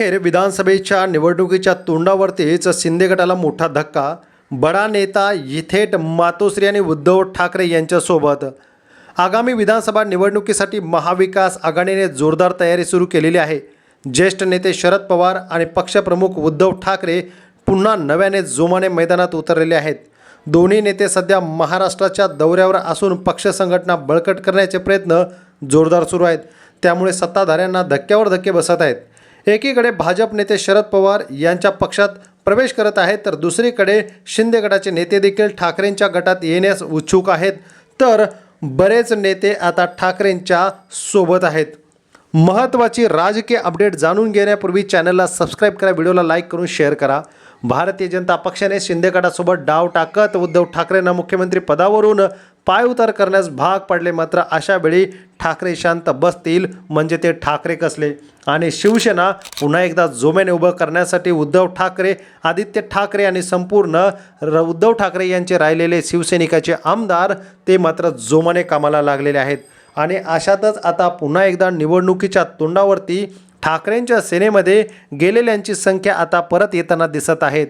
अखेर विधानसभेच्या निवडणुकीच्या तोंडावरतीच शिंदे गटाला मोठा धक्का. बडा नेता थेट मातोश्री आणि उद्धव ठाकरे यांच्यासोबत. आगामी विधानसभा निवडणुकीसाठी महाविकास आघाडीने जोरदार तयारी सुरू केलेली आहे. ज्येष्ठ नेते शरद पवार आणि पक्षप्रमुख उद्धव ठाकरे पुन्हा नव्याने जोमाने मैदानात उतरलेले आहेत. दोन्ही नेते सध्या महाराष्ट्राच्या दौऱ्यावर असून पक्ष संघटना बळकट करण्याचे प्रयत्न जोरदार सुरू आहेत. त्यामुळे सत्ताधाऱ्यांना धक्क्यावर धक्के बसत आहेत. एकीकडे भाजप नेते शरद पवार यांच्या पक्षात प्रवेश करत आहेत तर दुसरीकडे शिंदे गटाचे नेते देखील ठाकरेंच्या गटात येण्यास उत्सुक आहेत. तर बरेच नेते आता ठाकरेंच्या सोबत आहेत. महत्त्वाची राजकीय अपडेट जाणून घेण्यापूर्वी चॅनलला सबस्क्राईब करा व्हिडिओला लाईक करून शेअर करा. भारतीय जनता पक्षाने शिंदे गटासोबत डाव टाकत उद्धव ठाकरेंना मुख्यमंत्री पदावरून पायउतार करण्यास भाग पडले मात्र अशा वेळी ठाकरे शांत बसतील म्हणजे ते ठाकरे कसले? आणि शिवसेना पुन्हा एकदा जोमेने उभं करण्यासाठी उद्धव ठाकरे आदित्य ठाकरे आणि संपूर्ण र उद्धव ठाकरे यांचे राहिलेले शिवसैनिकाचे आमदार ते मात्र जोमाने कामाला लागलेले आहेत. आणि अशातच आता पुन्हा एकदा निवडणुकीच्या तोंडावरती ठाकरेंच्या सेनेमध्ये गेलेल्यांची संख्या आता परत येताना दिसत आहेत.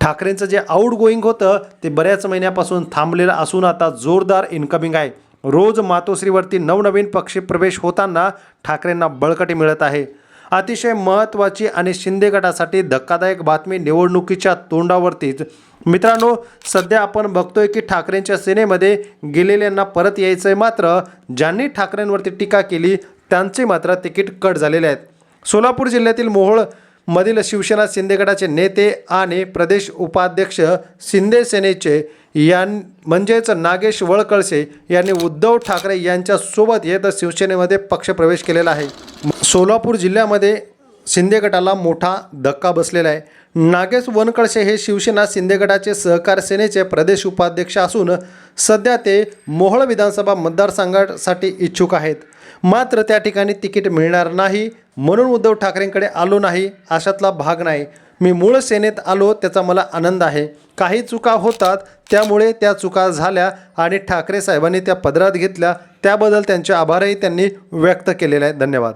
ठाकरेंचं जे आउट गोईंग होतं ते बऱ्याच महिन्यापासून थांबलेलं असून आता जोरदार इन्कमिंग आहे. रोज मातोश्रीवरती नवनवीन पक्षी प्रवेश होताना ठाकरेंना बळकटी मिळत आहे. अतिशय महत्त्वाची आणि शिंदे गटासाठी धक्कादायक बातमी निवडणुकीच्या तोंडावरतीच. मित्रांनो सध्या आपण बघतोय की ठाकरेंच्या सेनेमध्ये गेलेल्यांना परत यायचं आहे मात्र ज्यांनी ठाकरेंवरती टीका केली त्यांचे मात्र तिकीट कट झालेले आहेत. सोलापूर जिल्ह्यातील मोहोळ मधील शिवसेना शिंदे गटाचे नेते आणि प्रदेश उपाध्यक्ष शिंदे सेनेचे यां म्हणजेच नागेश वळकळसे यांनी उद्धव ठाकरे यांच्यासोबत येत शिवसेनेमध्ये पक्षप्रवेश केलेला आहे. सोलापूर जिल्ह्यामध्ये शिंदे गटाला मोठा धक्का बसलेला आहे. नागेश वनकळसे हे शिवसेना शिंदे गटाचे सहकार सेनेचे प्रदेश उपाध्यक्ष असून सध्या ते मोहळ विधानसभा मतदारसंघासाठी इच्छुक आहेत. मात्र त्या ठिकाणी तिकीट मिळणार नाही म्हणून उद्धव ठाकरेंकडे आलो नाही अशातला भाग नाही. मी मूळ सेनेत आलो त्याचा मला आनंद आहे. काही चुका होतात त्यामुळे त्या चुका झाल्या आणि ठाकरे साहेबांनी त्या पदरात घेतल्या. त्याबद्दल त्यांचे आभारही त्यांनी व्यक्त केलेले आहेत. धन्यवाद.